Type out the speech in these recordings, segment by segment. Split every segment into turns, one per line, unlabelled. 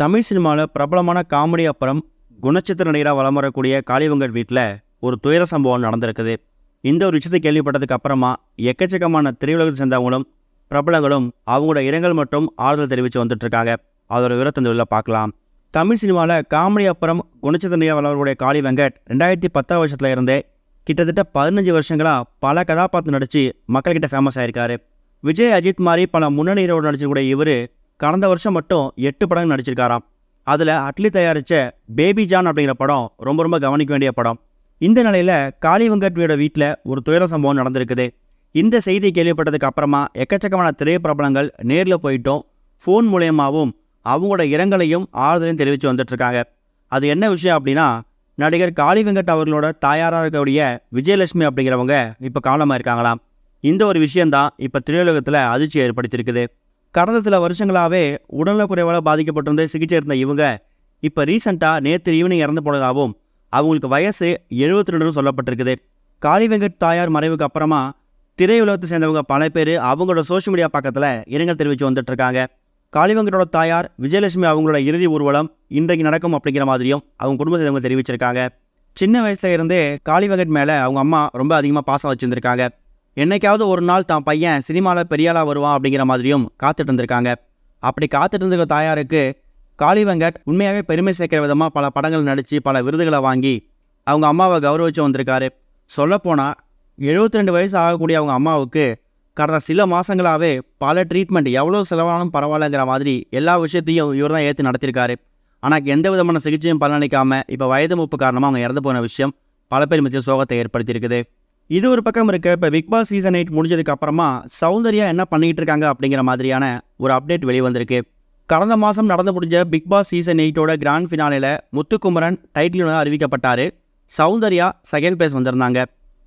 தமிழ் சினிமாவில் பிரபலமான காமெடி அப்புறம் குணச்சித்திர நடிகராக வலம் வரக்கூடிய காளிவங்கர் வீட்டில் ஒரு துயர சம்பவம் நடந்திருக்குது. இந்த ஒரு விஷயத்தை கேள்விப்பட்டதுக்கு அப்புறமா எக்கச்சக்கமான திரையுலகத்தை சேர்ந்தவங்களும் பிரபலங்களும் அவங்களோட இரங்கல் மற்றும் ஆறுதல் தெரிவித்து வந்துட்டு இருக்காங்க அதோட விவரத்தை இந்த பார்க்கலாம். தமிழ் சினிமாவில் காமெடி அப்புறம் குணச்சித்திரையாக நடிகராக வளரக்கூடிய காளி வெங்கட் ரெண்டாயிரத்தி பத்தாம் வருஷத்துல இருந்தே கிட்டத்தட்ட பதினஞ்சு வருஷங்களாக பல கதாபாத்திரம் நடித்து மக்கள்கிட்ட ஃபேமஸ் ஆயிருக்காரு. விஜய் அஜித் மாதிரி பல முன்னணி ஹீரோட நடிச்சக்கூடிய இவர் கடந்த வருஷம் மட்டும் எட்டு படங்கள் நடிச்சிருக்காராம். அதில் அட்லி தயாரித்த பேபி ஜான் அப்படிங்கிற படம் ரொம்ப ரொம்ப கவனிக்க வேண்டிய படம். இந்த நிலையில் காளி வெங்கட்வியோட வீட்டில் ஒரு துயர சம்பவம் நடந்திருக்குது. இந்த செய்தி கேள்விப்பட்டதுக்கு அப்புறமா எக்கச்சக்கமான திரைப்பிரபலங்கள் நேரில் போயிட்டும் ஃபோன் மூலயமாவும் அவங்களோட இரங்கலையும் ஆறுதலையும் தெரிவித்து வந்துட்டுருக்காங்க அது என்ன விஷயம் அப்படின்னா நடிகர் காளி வெங்கட் அவர்களோட தாயாராக இருக்கக்கூடிய விஜயலட்சுமி அப்படிங்கிறவங்க இப்போ காலமாக இருக்காங்களாம். இந்த ஒரு விஷயந்தான் இப்போ திரையுலகத்தில் அதிர்ச்சி ஏற்படுத்தியிருக்குது. கடந்த சில வருஷங்களாகவே உடல்நலக்குறைவால் பாதிக்கப்பட்டிருந்த சிகிச்சை இருந்த இவங்க இப்போ ரீசெண்டாக நேற்று ஈவினிங் இறந்து போனதாகவும் அவங்களுக்கு வயசு எழுபத்தி ரெண்டுன்னு சொல்லப்பட்டிருக்குது. காளி வெங்கட் தாயார் மறைவுக்கு அப்புறமா திரையுலகத்தை சேர்ந்தவங்க பல பேர் அவங்களோட சோஷியல் மீடியா பக்கத்தில் இரங்கல் தெரிவித்து வந்துட்டுருக்காங்க. காளி வெங்கட்டோட தாயார் விஜயலட்சுமி அவங்களோட இறுதி ஊர்வலம் இன்றைக்கு நடக்கும் அப்படிங்கிற மாதிரியும் அவங்க குடும்பத்தை இவங்க தெரிவிச்சிருக்காங்க. சின்ன வயசுல இருந்தே காளி வெங்கட் மேலே அவங்க அம்மா ரொம்ப அதிகமாக பாசம் வச்சுருந்துருக்காங்க. என்னைக்காவது ஒரு நாள் தான் பையன் சினிமாவில் பெரியாளாக வருவான் அப்படிங்கிற மாதிரியும் காத்துட்டு இருந்திருக்காங்க. அப்படி காத்துட்டு இருந்திருக்க தாயாருக்கு காளி வெங்கட் உண்மையாகவே பெருமை சேர்க்கிற விதமாக பல படங்கள் நடித்து பல விருதுகளை வாங்கி அவங்க அம்மாவை கௌரவிச்சு வந்திருக்காரு. சொல்லப்போனால் எழுபத்தி ரெண்டு வயசு ஆகக்கூடிய அவங்க அம்மாவுக்கு கடந்த சில மாதங்களாகவே பல ட்ரீட்மெண்ட் எவ்வளோ செலவானாலும் பரவாயில்லங்கிற மாதிரி எல்லா விஷயத்தையும் இவர் தான் ஏற்று நடத்திருக்காரு. ஆனால் எந்த விதமான சிகிச்சையும் பலனளிக்காமல் இப்போ வயது மூப்பு காரணமாக அவங்க இறந்து போன விஷயம் பல பேர் மத்திய சோகத்தை ஏற்படுத்தியிருக்குது. இது ஒரு பக்கம் இருக்க. இப்போ பிக் பாஸ் சீசன் எயிட் முடிஞ்சதுக்கு அப்புறமா சௌந்தர்யா என்ன பண்ணிகிட்டு இருக்காங்க அப்படிங்கிற மாதிரியான ஒரு அப்டேட் வெளிவந்திருக்கு. கடந்த மாதம் நடந்து முடிஞ்ச பிக் பாஸ் சீசன் எயிட்டோட கிராண்ட் ஃபினாலில் முத்துக்குமரன் டைட்டில் அறிவிக்கப்பட்டார். சௌந்தர்யா செகண்ட் பிளேஸ் வந்திருந்தாங்க.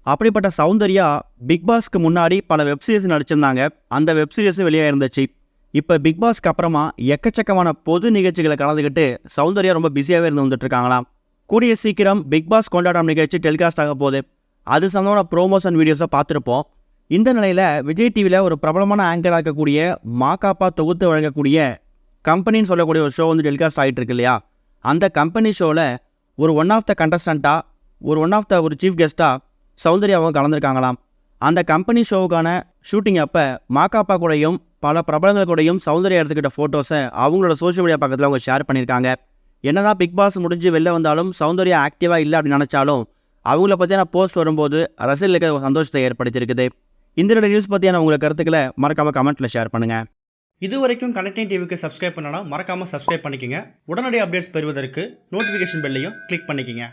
அப்படிப்பட்ட சௌந்தர்யா பிக் பாஸ்க்கு முன்னாடி பல வெப்சீரிஸ் நடிச்சிருந்தாங்க. அந்த வெப்சீரிஸும் வெளியே இருந்துச்சு. இப்போ பிக் பாஸ்க்கு அப்புறமா எக்கச்சக்கமான பொது நிகழ்ச்சிகளை கலந்துக்கிட்டு சௌந்தர்யா ரொம்ப பிஸியாகவே இருந்து வந்துட்டு இருக்காங்களாம். கூடிய சீக்கிரம் பிக் பாஸ் கொண்டாட்டம் நிகழ்ச்சி டெலிகாஸ்ட் ஆக போகுது. அது சம்மந்தமான ப்ரோமோஷன் வீடியோஸை பார்த்துருப்போம். இந்த நிலையில் விஜய் டிவியில் ஒரு பிரபலமான ஆங்கராக இருக்கக்கூடிய மாகாப்பா தொகுத்து வழங்கக்கூடிய கம்பெனின்னு சொல்லக்கூடிய ஒரு ஷோ வந்து டெலிகாஸ்ட் ஆகிட்டு இருக்கு இல்லையா? அந்த கம்பெனி ஷோவில் ஒரு ஒன் ஆஃப் த கண்டஸ்டண்ட்டாக ஒரு ஒன் ஆஃப் த ஒரு சீஃப் கெஸ்ட்டாக சௌந்தர்யாவும் கலந்துருக்காங்களாம். அந்த கம்பெனி ஷோவுக்கான ஷூட்டிங் அப்போ மாக்காப்பா கூடயும் பல பிரபலங்கள் கூடயும் சௌந்தர்யா எடுத்துக்கிட்ட ஃபோட்டோஸை அவங்களோட சோஷியல் மீடியா பக்கத்தில் அவங்க ஷேர் பண்ணியிருக்காங்க. என்னதான் பிக் பாஸ் முடிஞ்சு வெளில வந்தாலும் சௌந்தர்யா ஆக்டிவாக இல்லை அப்படின்னு நினச்சாலும் அவங்கள பற்றியான போஸ்ட் வரும்போது ரசிகர்களுக்கு ஒரு சந்தோஷத்தை ஏற்படுத்தியிருக்குது. இந்த ரெண்டு நியூஸ் பற்றியான உங்கள் கருத்துக்களை மறக்காமல் கமெண்ட்டில் ஷேர் பண்ணுங்கள் இது வரைக்கும் கனெக்டிங் டிவிக்கு சப்ஸ்கிரைப் பண்ணனா மறக்காமல் சப்ஸ்கிரைப் பண்ணிக்கங்க. உடனடி அப்டேட்ஸ் பெறுவதற்கு நோட்டிஃபிகேஷன் பெல்லையும் கிளிக் பண்ணிக்கங்க.